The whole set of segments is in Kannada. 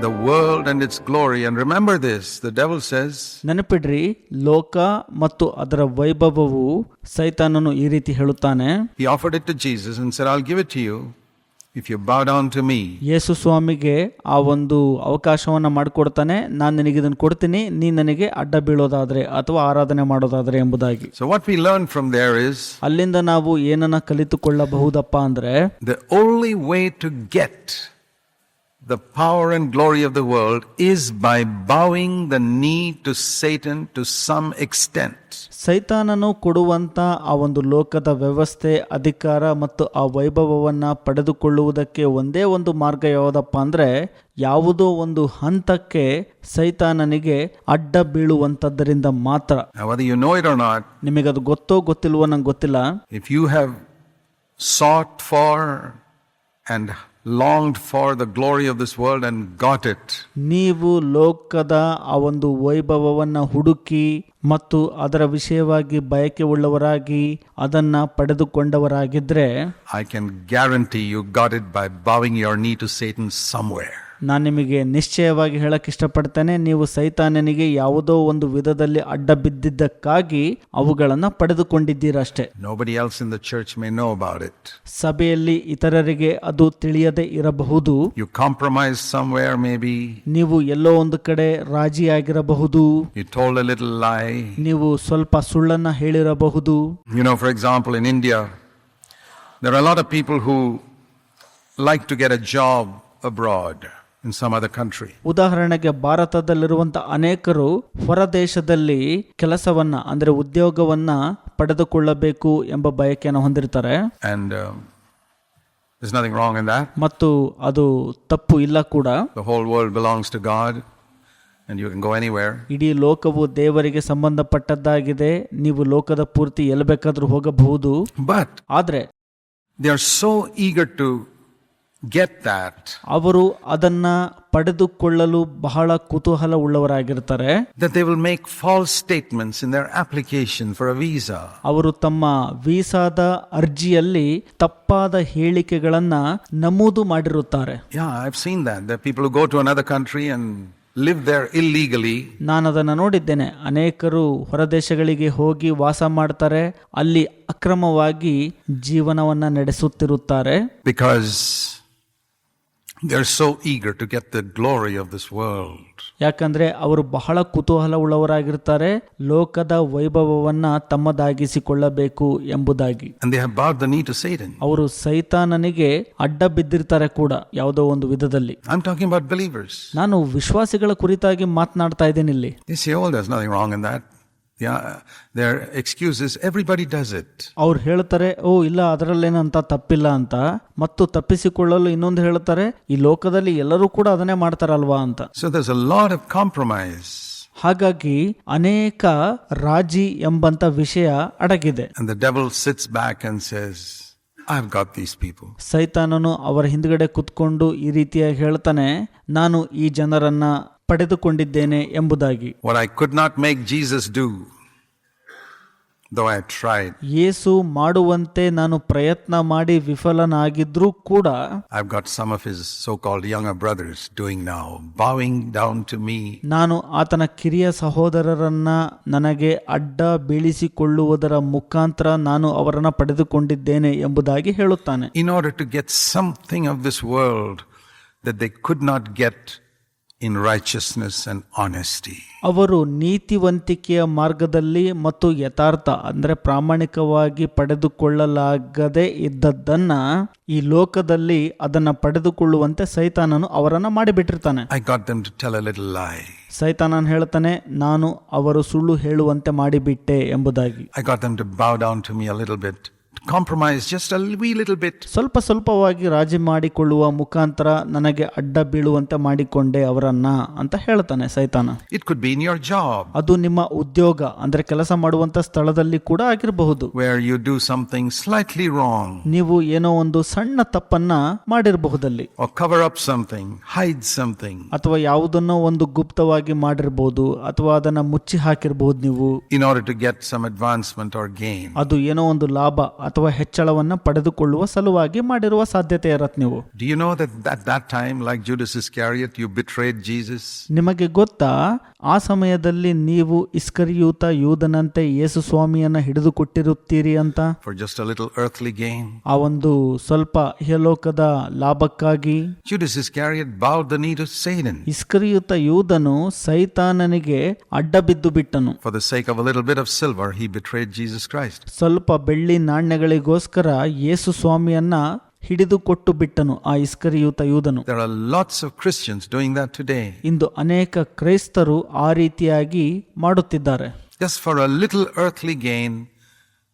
the world and its glory. And remember this the devil says, ನೆನಪಿಡ್ರಿ ಲೋಕ ಮತ್ತು ಅದರ ವೈಭವವು ಸೈತಾನನು ಈ ರೀತಿ ಹೇಳುತ್ತಾನೆ He offered it to Jesus and said, I'll give it to you if you bow down to me. ಯೇಸು ಸ್ವಾಮಿಗೆ ಆ ಒಂದು ಅವಕಾಶವನ್ನ ಮಾಡಿಕೊಡ್ತಾನೆ ನಾನು ನಿನಗೆ ಇದನ್ನು ಕೊಡ್ತೀನಿ ನೀ ನನಗೆ ಅಡ್ಡ ಬೀಳೋದಾದ್ರೆ ಅಥವಾ ಆರಾಧನೆ ಮಾಡೋದಾದ್ರೆ ಎಂಬುದಾಗಿ So, what we learn from there is ಅಲ್ಲಿಂದ ನಾವು ಏನನ್ನ ಕಲಿತುಕೊಳ್ಳಬಹುದಪ್ಪ ಅಂದ್ರೆ the only way to get the power and glory of the world is by bowing the knee to Satan to some extent. ಸೈತಾನನು ಕೊಡುವಂತ ಆ ಒಂದು ಲೋಕದ ವ್ಯವಸ್ಥೆ ಅಧಿಕಾರ ಮತ್ತು ಆ ವೈಭವವನ್ನ ಪಡೆದುಕೊಳ್ಳುವುದಕ್ಕೆ ಒಂದೇ ಒಂದು ಮಾರ್ಗ ಯಾವುದಪ್ಪ ಅಂದ್ರೆ ಯಾವುದೋ ಒಂದು ಹಂತಕ್ಕೆ ಸೈತಾನನಿಗೆ ಅಡ್ಡ ಬೀಳುವಂತದ್ದರಿಂದ ಮಾತ್ರ Now, whether you know it or not, ನಿಮಗದು ಗೊತ್ತೋ ಗೊತ್ತಿಲ್ವೋ ನಂಗೆ ಗೊತ್ತಿಲ್ಲ if you have sought for and longed for the glory of this world and got it, ನೀವು ಲೋಕದ ಆ ಒಂದು ವೈಭವವನ್ನ ಹುಡುಕಿ ಮತ್ತು ಅದರ ವಿಷಯವಾಗಿ ಬಯಕೆ ಉಳ್ಳವರಾಗಿ ಅದನ್ನ ಪಡೆದುಕೊಂಡವರಾಗಿದ್ರೆ I can guarantee you got it by bowing your knee to Satan somewhere. ನಾನು ನಿಮಗೆ ನಿಶ್ಚಯವಾಗಿ ಹೇಳೋಕೆ ಇಷ್ಟಪಡ್ತೇನೆ ನೀವು ಸೈತಾನನಿಗೆ ಯಾವುದೋ ಒಂದು ವಿಧದಲ್ಲಿ ಅಡ್ಡ ಬಿದ್ದಿದ್ದಕ್ಕಾಗಿ ಅವುಗಳನ್ನು ಪಡೆದುಕೊಂಡಿದ್ದೀರಷ್ಟೇ. Nobody in church know it ಸಭೆಯಲ್ಲಿ ಇತರರಿಗೆ ಅದು ತಿಳಿಯದೇ ಇರಬಹುದು. ಯು ಕಾಂಪ್ರಮೈಸ್ ನೀವು ಎಲ್ಲೋ ಒಂದು ಕಡೆ ರಾಜಿಯಾಗಿರಬಹುದು. ಯು ನೀವು ಸ್ವಲ್ಪ ಸುಳ್ಳನ್ನ ಹೇಳಿರಬಹುದು. You know for example in India there are lot of people who like to get a job abroad abroad some other country. ಉದಾಹರಣೆಗೆ ಭಾರತದಲ್ಲಿರುವಂತ ಅನೇಕರು ಹೊರದೇಶದಲ್ಲಿ ಕೆಲಸವನ್ನ ಅಂದ್ರೆ ಉದ್ಯೋಗವನ್ನ ಪಡೆದುಕೊಳ್ಳಬೇಕು ಎಂಬ ಬಯಕೆಯನ್ನು ಹೊಂದಿರ್ತಾರೆ um, there's nothing wrong in that. ಮತ್ತು ಅದು ತಪ್ಪು ಇಲ್ಲ ಕೂಡ The whole world belongs to God, and you can go anywhere. ಇಡೀ ಲೋಕವು ದೇವರಿಗೆ ಸಂಬಂಧಪಟ್ಟದ್ದಾಗಿದೆ ನೀವು ಲೋಕದ ಪೂರ್ತಿ ಎಲ್ಲಿ ಬೇಕಾದರೂ ಹೋಗಬಹುದು But ಆದರೆ they are so eager to get that ಅವರು ಅದನ್ನ ಪಡೆದುಕೊಳ್ಳಲು ಬಹಳ ಕುತೂಹಲ ಉಳ್ಳವರಾಗಿರ್ತಾರೆ that they will make false statements in their application for a visa. ಅವರು ತಮ್ಮ ವೀಸಾದ ಅರ್ಜಿಯಲ್ಲಿ ತಪ್ಪಾದ ಹೇಳಿಕೆಗಳನ್ನ ನಮೂದು ಮಾಡಿರುತ್ತಾರೆ Yeah, I've seen that. the are people who go to another country and live there illegally ನಾನು ಅದನ್ನು ನೋಡಿದ್ದೇನೆ ಅನೇಕರು ಹೊರದೇಶಗಳಿಗೆ ಹೋಗಿ ವಾಸ ಮಾಡ್ತಾರೆ ಅಲ್ಲಿ ಅಕ್ರಮವಾಗಿ ಜೀವನವನ್ನ ನಡೆಸುತ್ತಿರುತ್ತಾರೆ because they're so eager to get the glory of this world. ಯಾಕಂದ್ರೆ ಅವರು ಬಹಳ ಕುತೂಹಲ ಉಳ್ಳವರಾಗಿರ್ತಾರೆ ಲೋಕದ ವೈಭವವನ್ನ ತಮ್ಮದಾಗಿಸಿಕೊಳ್ಳಬೇಕು ಎಂಬುದಾಗಿ. ಅವರು ಸೈತಾನನಿಗೆ ಅಡ್ಡ ಬಿದ್ದಿರ್ತಾರೆ ಕೂಡ ಯಾವುದೋ ಒಂದು ವಿಧದಲ್ಲಿ I'm talking about believers. ನಾನು ವಿಶ್ವಾಸಿಗಳ ಕುರಿತಾಗಿ ಮಾತನಾಡ್ತಾ ಇದ್ದೇನೆ ಇಲ್ಲಿ ಅವ್ರು ಹೇಳ್ತಾರೆ ಓ ಇಲ್ಲ ಅದರಲ್ಲೇನಂತ ತಪ್ಪಿಲ್ಲ ಅಂತ. ಮತ್ತು ತಪ್ಪಿಸಿಕೊಳ್ಳಲು ಇನ್ನೊಂದು ಹೇಳ್ತಾರೆ ಈ ಲೋಕದಲ್ಲಿ ಎಲ್ಲರೂ ಕೂಡ ಅದನ್ನೇ ಮಾಡ್ತಾರಲ್ವಾ ಅಂತ. So there's a lot of compromise ಹಾಗಾಗಿ ಅನೇಕ ರಾಜಿ ಎಂಬಂತ ವಿಷಯ ಅಡಗಿದೆ. ಸೈತಾನನು ಅವರ ಹಿಂದ್ಗಡೆ ಕುತ್ಕೊಂಡು ಈ ರೀತಿಯಾಗಿ ಹೇಳ್ತಾನೆ ನಾನು ಈ ಜನರನ್ನ ಪಡೆದುಕೊಂಡಿದ್ದೇನೆ ಎಂಬುದಾಗಿ What I could not make Jesus do, though I tried, ಯೇಸು ಮಾಡುವಂತೆ ನಾನು ಪ್ರಯತ್ನ ಮಾಡಿ ವಿಫಲನಾಗಿದ್ರೂ ಕೂಡ I've got some of his so called younger brothers doing now, bowing down to me. ನಾನು ಆತನ ಕಿರಿಯ ಸಹೋದರರನ್ನ ನನಗೆ ಅಡ್ಡ ಬೀಳಿಸಿಕೊಳ್ಳುವುದರ ಮುಖಾಂತರ ನಾನು ಅವರನ್ನ ಪಡೆದುಕೊಂಡಿದ್ದೇನೆ ಎಂಬುದಾಗಿ ಹೇಳುತ್ತಾನೆ in order to get something of this world that they could not get in righteousness and honesty. ಅವರು ನೀತಿವಂತಿಕೆಯ ಮಾರ್ಗದಲ್ಲಿ ಮತ್ತು ಯಥಾರ್ಥ ಅಂದರೆ ಪ್ರಾಮಾಣಿಕವಾಗಿ ಪಡೆದುಕೊಳ್ಳಲಾಗದೆ ಇದ್ದದ್ದನ್ನ ಈ ಲೋಕದಲ್ಲಿ ಅದನ್ನ ಪಡೆದುಕೊಳ್ಳುವಂತೆ ಸೈತಾನನು ಅವರನ್ನ ಮಾಡಿಬಿಟ್ಟಿರ್ತಾನೆ I got them to tell a little lie. ಸೈತಾನನ್ ಹೇಳ್ತಾನೆ ನಾನು ಅವರು ಸುಳ್ಳು ಹೇಳುವಂತೆ ಮಾಡಿಬಿಟ್ಟೆ ಎಂಬುದಾಗಿ I got them to bow down to me a little bit, to compromise just a wee little bit. ಸ್ವಲ್ಪ ಸ್ವಲ್ಪವಾಗಿ ರಾಜಿ ಮಾಡಿಕೊಳ್ಳುವ ಮುಖಾಂತರ ನನಗೆ ಅಡ್ಡ ಬೀಳುವಂತೆ ಮಾಡಿಕೊಂಡೆ ಅವರನ್ನ ಅಂತ ಹೇಳ್ತಾನೆ ಸೈತಾನ. It could be in your job. ಅದು ನಿಮ್ಮ ಉದ್ಯೋಗ ಅಂದ್ರೆ ಕೆಲಸ ಮಾಡುವಂತ ಸ್ಥಳದಲ್ಲಿ ಕೂಡ ಆಗಿರಬಹುದು. Where you do something slightly wrong. ನೀವು ಏನೋ ಒಂದು ಸಣ್ಣ ತಪ್ಪನ್ನ ಮಾಡಿರಬಹುದಲ್ಲಿ. Or cover up something, hide something. ಅಥವಾ ಯಾವುದನ್ನೋ ಒಂದು ಗುಪ್ತವಾಗಿ ಮಾಡಿರಬಹುದು ಅಥವಾ ಅದನ್ನ ಮುಚ್ಚಿ ಹಾಕಿರಬಹುದು ನೀವು. In order to get some advancement or gain. ಅದು ಏನೋ ಒಂದು ಲಾಭ ಅಥವಾ ಹೆಚ್ಚಳವನ್ನು ಪಡೆದುಕೊಳ್ಳುವ ಸಲುವಾಗಿ ಮಾಡಿರುವ ಸಾಧ್ಯತೆ ಇರತ್ ನೀವು. That time like you Jesus ನಿಮಗೆ ಗೊತ್ತಾ ಆ ಸಮಯದಲ್ಲಿ ನೀವು ಇಸ್ಕರಿಯೂತ ಯೂದನಂತೆ ಯೇಸು ಸ್ವಾಮಿಯನ್ನು ಹಿಡಿದುಕೊಟ್ಟಿರುತ್ತೀರಿ ಅಂತ? ಫಾರ್ ಜಸ್ಟ್ ಆ ಒಂದು ಸ್ವಲ್ಪ ಇಹಲೋಕದ ಲಾಭಕ್ಕಾಗಿ ಜುಡಿಸ್ ಇಸ್ಕರಿಯೂತ ಯೂದನು ಸೈತಾನನಿಗೆ ಅಡ್ಡ ಬಿದ್ದು ಬಿಟ್ಟನು ಸಿಲ್ವರ್ ಜೀಸಸ್ ಕ್ರೈಸ್ಟ್ ಸ್ವಲ್ಪ ಬೆಳ್ಳಿ ನಾಣ್ಯಗಳಿಗೋಸ್ಕರ ಯೇಸು ಸ್ವಾಮಿಯನ್ನ ಹಿಡಿದುಕೊಟ್ಟು ಬಿಟ್ಟನು ಆ ಇಸ್ಕರಿ ಯೂತ ಇಂದು ಅನೇಕ ಕ್ರೈಸ್ತರು ಆ ರೀತಿಯಾಗಿ ಮಾಡುತ್ತಿದ್ದಾರೆ. For a little gain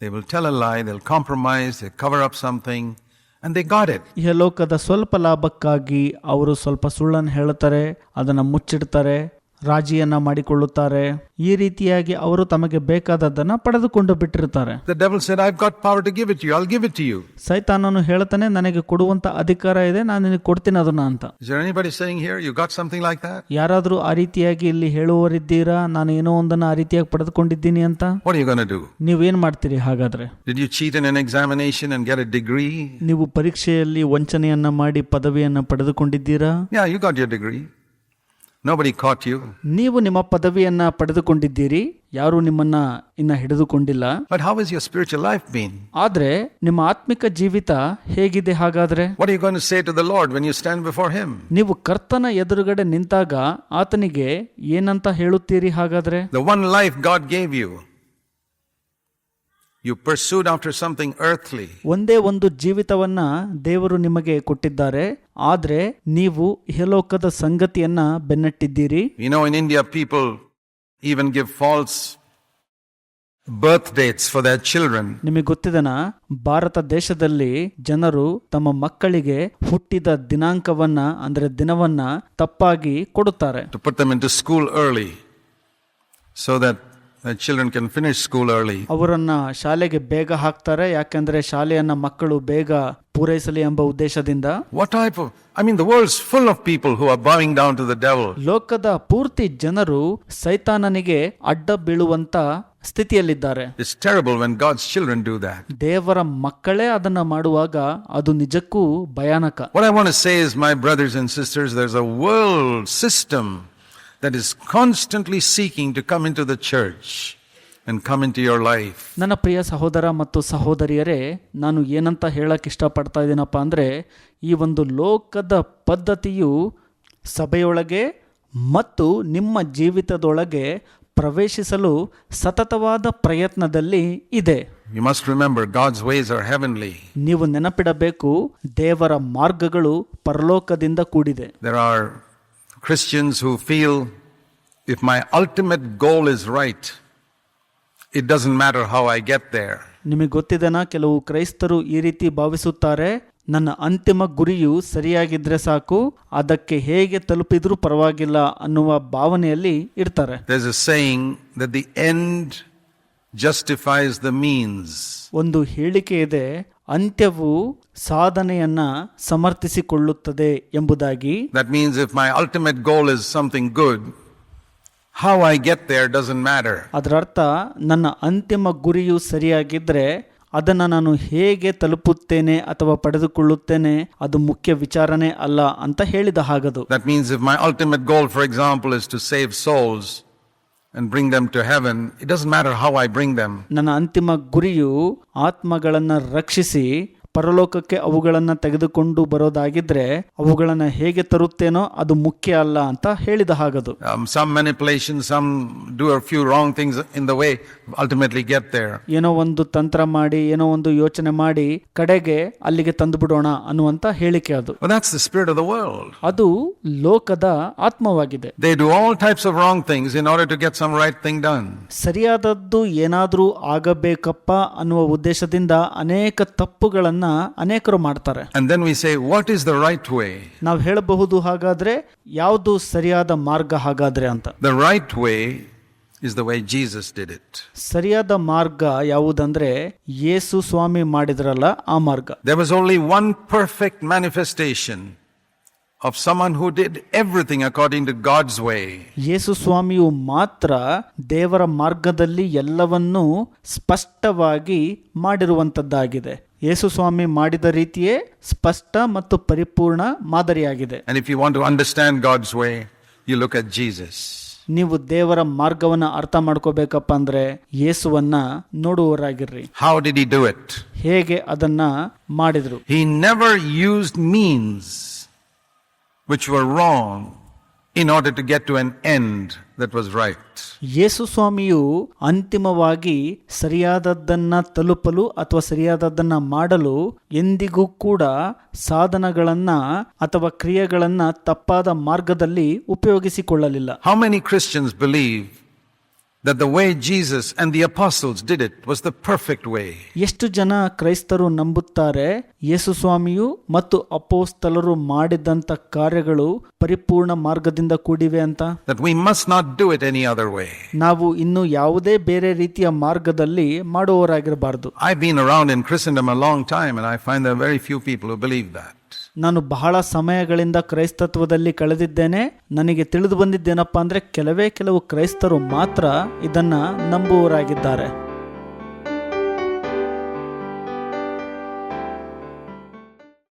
they compromise cover ಈ ಲೋಕದ ಸ್ವಲ್ಪ ಲಾಭಕ್ಕಾಗಿ ಅವರು ಸ್ವಲ್ಪ ಸುಳ್ಳನ್ನು ಹೇಳುತ್ತಾರೆ ಅದನ್ನು ಮುಚ್ಚಿಡ್ತಾರೆ ರಾಜಿಯನ್ನ ಮಾಡಿಕೊಳ್ಳುತ್ತಾರೆ. ಈ ರೀತಿಯಾಗಿ ಅವರು ತಮಗೆ ಬೇಕಾದದ್ದನ್ನ ಪಡೆದುಕೊಂಡು ಬಿಟ್ಟಿರುತ್ತಾರೆ. ಗಾಟ್ ಸೈತಾನನು ಹೇಳತಾನೆ ನನಗೆ ಕೊಡುವಂತ ಅಧಿಕಾರ ಇದೆ ನಾನು ನಿನಗೆ ಕೊಡ್ತೀನಿ ಅದನ್ನ ಅಂತ. ಯಾರಾದರೂ ಆ ರೀತಿಯಾಗಿ ಇಲ್ಲಿ ಹೇಳುವವರಿದ್ದೀರಾ ನಾನು ಏನೋ ಒಂದನ್ನ ಆ ರೀತಿಯಾಗಿ ಪಡೆದುಕೊಂಡಿದ್ದೀನಿ ಅಂತ? ಯು ನೀವು ಏನ್ ಮಾಡ್ತೀರಿ ಹಾಗಾದ್ರೆ? ನೀವು ಪರೀಕ್ಷೆಯಲ್ಲಿ ವಂಚನೆಯನ್ನ ಮಾಡಿ ಪದವಿಯನ್ನ ಪಡೆದುಕೊಂಡಿದ್ದೀರಾ? Ya you got degree Nobody caught you. ನೀವು ನಿಮ್ಮ ಪದವಿಯನ್ನ ಪಡೆದುಕೊಂಡಿದ್ದೀರಿ ಯಾರು ನಿಮ್ಮನ್ನ ಇನ್ನ ಹಿಡಿದುಕೊಂಡಿಲ್ಲ But how has your spiritual life been? ಆದ್ರೆ ನಿಮ್ಮ ಆತ್ಮಿಕ ಜೀವಿತ ಹೇಗಿದೆ ಹಾಗಾದ್ರೆ What are you going to say to the Lord when you stand before Him? ನೀವು ಕರ್ತನ ಎದುರುಗಡೆ ನಿಂತಾಗ ಆತನಿಗೆ ಏನಂತ ಹೇಳುತ್ತೀರಿ ಹಾಗಾದ್ರೆ The one life God gave you, you pursued after something earthly ಒಂದೇ ಒಂದು ಜೀವಿತವನ್ನ ದೇವರು ನಿಮಗೆ ಕೊಟ್ಟಿದ್ದಾರೆ. ಆದ್ರೆ ನೀವು ಇಹಲೋಕದ ಸಂಗತಿಯನ್ನ ಬೆನ್ನಟ್ಟಿದ್ದೀರಿ. You know in India people even give false birth dates for their children ನಿಮಗೆ ಗೊತ್ತಿದೆನ? ಭಾರತ ದೇಶದಲ್ಲಿ ಜನರು ತಮ್ಮ ಮಕ್ಕಳಿಗೆ ಹುಟ್ಟಿದ ದಿನಾಂಕವನ್ನ ಅಂದ್ರೆ ದಿನವನ್ನ ತಪ್ಪಾಗಿ ಕೊಡುತ್ತಾರೆ. To put school early so that children can finish school early. ಅವರನ್ನ ಶಾಲೆಗೆ ಬೇಗ ಹಾಕ್ತಾರೆ ಯಾಕೆಂದ್ರೆ ಶಾಲೆಯನ್ನ ಮಕ್ಕಳು ಬೇಗ ಪೂರೈಸಲಿ ಎಂಬ ಉದ್ದೇಶದಿಂದ What type of. I mean, the world's full of people who are bowing down to the devil. ಲೋಕದ ಪೂರ್ತಿ ಜನರು ಸೈತಾನನಿಗೆ ಅಡ್ಡ ಬೀಳುವಂತ ಸ್ಥಿತಿಯಲ್ಲಿದ್ದಾರೆ It's terrible when God's children do that. ದೇವರ ಮಕ್ಕಳೇ ಅದನ್ನ ಮಾಡುವಾಗ ಅದು ನಿಜಕ್ಕೂ ಭಯಾನಕ What I want to say is, my brothers and sisters, there's a world system that is constantly seeking to come into the church and come into your life. ನನ್ನ ಪ್ರಿಯ ಸಹೋದರ ಮತ್ತು ಸಹೋದರಿಯರೇ ನಾನು ಏನಂತ ಹೇಳಕ್ಕೆ ಇಷ್ಟಪಡ್ತಾ ಇದ್ದೀನಪ್ಪ ಅಂದರೆ ಈ ಒಂದು ಲೋಕದ ಪದ್ಧತಿಯು ಸಭೆಯೊಳಗೆ ಮತ್ತು ನಿಮ್ಮ ಜೀವಿತದೊಳಗೆ ಪ್ರವೇಶಿಸಲು ಸತತವಾದ ಪ್ರಯತ್ನದಲ್ಲಿ ಇದೆ you must remember God's ways are heavenly. ನೀವು ನೆನಪಿಡಬೇಕು ದೇವರ ಮಾರ್ಗಗಳು ಪರಲೋಕದಿಂದ ಕೂಡಿದೆ there are Christians who feel if my ultimate goal is right, it doesn't matter how I get there. ನಿಮಗೆ ಗೊತ್ತಿದೆನಾ ಕೆಲವು ಕ್ರೈಸ್ತರು ಈ ರೀತಿ ಭಾವಿಸುತ್ತಾರೆ ನನ್ನ ಅಂತಿಮ ಗುರಿಯು ಸರಿಯಾಗಿದ್ರೆ ಸಾಕು ಅದಕ್ಕೆ ಹೇಗೆ ತಲುಪಿದ್ರೂ ಪರವಾಗಿಲ್ಲ ಅನ್ನುವ ಭಾವನೆಯಲ್ಲಿ ಇರ್ತಾರೆ justifies the means. ಒಂದು ಹೇಳಿಕೆ ಇದೆ ಅಂತ್ಯವು ಸಾಧನೆಯನ್ನ ಸಮರ್ಥಿಸಿಕೊಳ್ಳುತ್ತದೆ ಎಂಬುದಾಗಿ That means if my ultimate goal is something good, how I get there doesn't matter. ಅದರ ಅರ್ಥ ನನ್ನ ಅಂತಿಮ ಗುರಿಯು ಸರಿಯಾಗಿದ್ರೆ ಅದನ್ನು ನಾನು ಹೇಗೆ ತಲುಪುತ್ತೇನೆ ಅಥವಾ ಪಡೆದುಕೊಳ್ಳುತ್ತೇನೆ ಅದು ಮುಖ್ಯ ವಿಚಾರನೆ ಅಲ್ಲ ಅಂತ ಹೇಳಿದ ಹಾಗದು that means if my ultimate goal for example is to save souls and bring them to heaven, it doesn't matter how I bring them. ನನ್ನ ಅಂತಿಮ ಗುರಿಯು ಆತ್ಮಗಳನ್ನು ರಕ್ಷಿಸಿ ಪರಲೋಕಕ್ಕೆ ಅವುಗಳನ್ನು ತೆಗೆದುಕೊಂಡು ಬರೋದಾಗಿದ್ರೆ ಅವುಗಳನ್ನು ಹೇಗೆ ತರುತ್ತೇನೋ ಅದು ಮುಖ್ಯ ಅಲ್ಲ ಅಂತ ಹೇಳಿದ ಹಾಗದು. Some manipulation some do a few wrong things in the way ultimately ಏನೋ ಒಂದು ತಂತ್ರ ಮಾಡಿ ಏನೋ ಒಂದು ಯೋಚನೆ ಮಾಡಿ ಕಡೆಗೆ ಅಲ್ಲಿಗೆ ತಂದು ಬಿಡೋಣ ಅನ್ನುವಂತ ಹೇಳಿಕೆ ಅದು. ದಟ್ಸ್ ದ ಸ್ಪಿರಿಟ್ ಅದು ಲೋಕದ ಆತ್ಮವಾಗಿದೆ. They do all types of wrong things in order to get some right thing done ಸರಿಯಾದದ್ದು ಏನಾದರೂ ಆಗಬೇಕಪ್ಪ ಅನ್ನುವ ಉದ್ದೇಶದಿಂದ ಅನೇಕ ತಪ್ಪುಗಳನ್ನ ಅನೇಕರು ಮಾಡ್ತಾರೆ. And then we say what is the right way ನಾವು ಹೇಳಬಹುದು ಹಾಗಾದ್ರೆ ಯಾವುದು ಸರಿಯಾದ ಮಾರ್ಗ ಹಾಗಾದ್ರೆ ಅಂತ. The right way is the way Jesus did it. ಸರಿಯಾದ ಮಾರ್ಗ ಯಾವುದಂದ್ರೆ ಯೇಸು ಸ್ವಾಮಿ ಮಾಡಿದ್ರಲ್ಲ ಆ ಮಾರ್ಗ. There was only one perfect manifestation of someone who did everything according to God's way. ಯೇಸು ಸ್ವಾಮಿಯು ಮಾತ್ರ ದೇವರ ಮಾರ್ಗದಲ್ಲಿ ಎಲ್ಲವನ್ನೂ ಸ್ಪಷ್ಟವಾಗಿ ಮಾಡಿರುವಂತದ್ದಾಗಿದೆ. ಯೇಸು ಸ್ವಾಮಿ ಮಾಡಿದ ರೀತಿಯೇ ಸ್ಪಷ್ಟ ಮತ್ತು ಪರಿಪೂರ್ಣ ಮಾದರಿಯಾಗಿದೆ And if you want to understand God's way, you look at Jesus. ನೀವು ದೇವರ ಮಾರ್ಗವನ್ನ ಅರ್ಥ ಮಾಡ್ಕೋಬೇಕಪ್ಪ ಅಂದ್ರೆ ಯೇಸುವನ್ನ ನೋಡುವವರಾಗಿರ್ರಿ How did he do it? ಹೇಗೆ ಅದನ್ನ ಮಾಡಿದ್ರು He never used means which were wrong in order to get to an end that was right. ಯೇಸು ಸ್ವಾಮಿಯು ಅಂತಿಮವಾಗಿ ಸರಿಯಾದದ್ದನ್ನ ತಲುಪಲು ಅಥವಾ ಸರಿಯಾದದ್ದನ್ನ ಮಾಡಲು ಎಂದಿಗೂ ಕೂಡ ಸಾಧನಗಳನ್ನ ಅಥವಾ ಕ್ರಿಯೆಗಳನ್ನ ತಪ್ಪಾದ ಮಾರ್ಗದಲ್ಲಿ ಉಪಯೋಗಿಸಿಕೊಳ್ಳಲಿಲ್ಲ How many Christians believe that the way Jesus and the apostles did it was the perfect way? ಎಷ್ಟು ಜನ ಕ್ರೈಸ್ತರು ನಂಬುತ್ತಾರೆ ಯೇಸು ಸ್ವಾಮಿಯು ಮತ್ತು ಅಪೋಸ್ತಲರು ಮಾಡಿದಂತ ಕಾರ್ಯಗಳು ಪರಿಪೂರ್ಣ ಮಾರ್ಗದಿಂದ ಕೂಡಿವೆ ಅಂತ That we must not do it any other way. ನಾವು ಇನ್ನು ಯಾವುದೇ ಬೇರೆ ರೀತಿಯ ಮಾರ್ಗದಲ್ಲಿ ಮಾಡುವವರಾಗಿರಬಾರದು I've been around in Christendom a long time and I find there are very few people who believe that. ನಾನು ಬಹಳ ಸಮಯಗಳಿಂದ ಕ್ರೈಸ್ತತ್ವದಲ್ಲಿ ಕಳೆದಿದ್ದೇನೆ. ನನಗೆ ತಿಳಿದು ಬಂದಿದ್ದೇನಪ್ಪ ಅಂದ್ರೆ ಕೆಲವೇ ಕೆಲವು ಕ್ರೈಸ್ತರು ಮಾತ್ರ ಇದನ್ನ ನಂಬುವವರಾಗಿದ್ದಾರೆ.